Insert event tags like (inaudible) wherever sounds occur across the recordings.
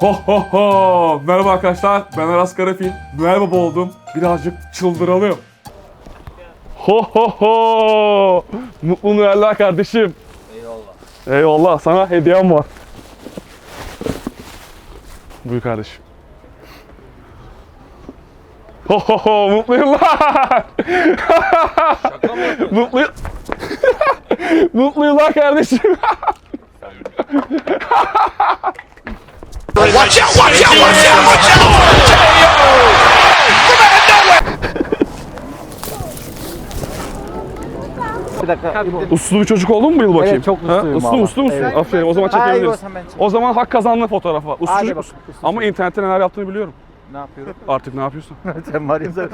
Ho ho ho! Merhaba arkadaşlar, ben Aras Karafil. Noel Baba oldum. Birazcık çıldıralım. Ho ho ho! Mutlu Noeller kardeşim. Eyvallah. Eyvallah, sana hediyem var. Buyur kardeşim. Ho ho ho! Mutlu yıllar! Mutlu yıl- (laughs) Mutlu yıllar kardeşim. Watch out, watch out, watch out, watch out! Bir dakika. Uslu bir çocuk oldun mu bu yıl bakayım? Evet, çok usluyum Uslu valla. uslu musun? Evet. Aferin o zaman çekebiliriz. o zaman ben çekeyim. O zaman hak kazandı fotoğrafı var. Uslu Hadi çocuk bakalım, musun? uslu Ama internette neler yaptığını biliyorum. Ne yapıyorum? Artık ne yapıyorsun? (laughs) Sen var ya sen.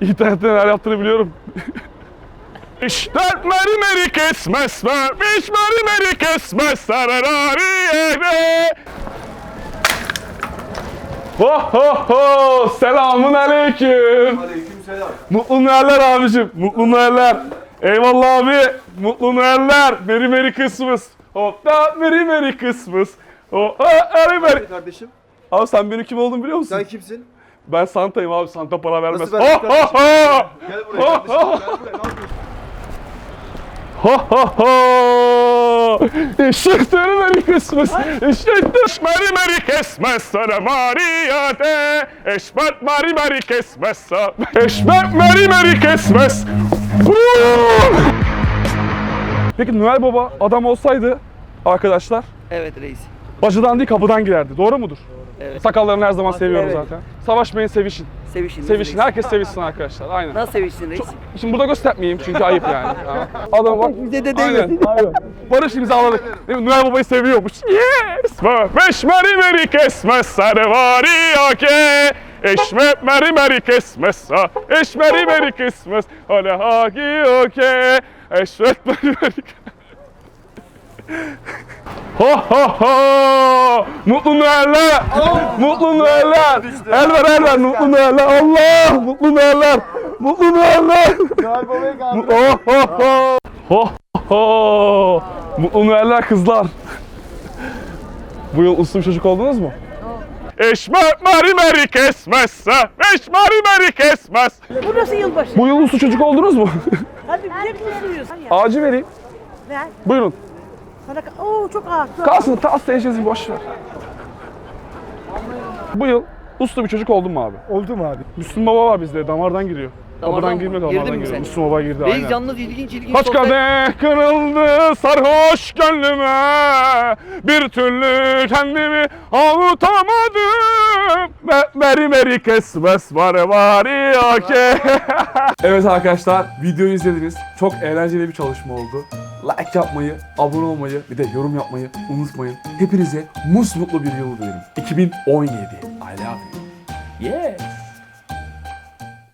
(laughs) İnternette neler yaptığını biliyorum. (laughs) İşte Mary Mary Christmas, Wish Mary Mary Christmas, sararariyere. Ho ho ho, selamun aleyküm. Aleykümselam. Mutlu Noeller abicim, mutlu Noeller. Eyvallah abi, mutlu Noeller. Merry Merry Christmas. Hop da Merry Merry Christmas. Hop da Merry Merry. Kardeşim Abi sen benim kim olduğumu biliyor musun? sen kimsin? Ben Santa'yım abi, Santa para vermez. Nasıl vermez ho ho! Gel buraya. Ho ho ho! İşte Merry Christmas. İşte Merry Merry Christmas. Sana Maria de. Eşmet Merry Merry Christmas. Eşmet Merry Merry Christmas. Peki Noel Baba adam olsaydı arkadaşlar Evet reis. bacıdan değil kapıdan girerdi. Doğru mudur? Evet. Sakallarını her zaman seviyorum Evet. zaten. Savaşmayın, sevişin. Sevişin. Sevişin. Herkes sevişsin arkadaşlar. Aynen. Nasıl sevişsin reis? Şimdi burada göstermeyeyim çünkü ayıp yani. (laughs) Adam bak. Bize de Aynen. değmesin. Aynen. Barış imzaladık. Değil mi? Noel Baba'yı seviyormuş. Yes! Beş Merry Merry Christmas, Sarıvari Ake. Eşme Merry Merry Christmas, Eş Merry Merry Christmas, Hale Hagi Oke. Eşmet Merry Merry Ho ho ho! Mutlu Noeller! Mutlu Noeller! El ver el ver Mutlu Noeller! Allah! Mutlu Noeller! Mutlu Noeller! Oh ho ho! Ho ho! Mutlu Noeller kızlar! Bu yıl uslu bir çocuk oldunuz mu? Eşmek mari meri kesmezse, eş mari meri kesmez. Bu nasıl yılbaşı? Bu yıl uslu çocuk oldunuz mu? Hadi bir şey söylüyorsun. Ağacı vereyim. Ver. Buyurun. Sana Oo çok ağır. Dur. Kalsın, tas değişeceğiz boş ver. Bu yıl uslu bir çocuk oldun mu abi? Oldu mu abi? Müslüm Baba var bizde, damardan giriyor. Damardan mı? girmiyor, Girdin damardan mi giriyor. sen? Müslüm Baba girdi Reis aynen. yalnız ilginç ilginç Kaç sohbet- kadeh kırıldı sarhoş gönlüme Bir türlü kendimi avutamadım Me- Meri meri kesmez var var okey (laughs) Evet arkadaşlar videoyu izlediniz. Çok eğlenceli bir çalışma oldu. Like yapmayı, abone olmayı, bir de yorum yapmayı unutmayın. Hepinize musmutlu bir yıl dilerim. 2017. I love you. Yes.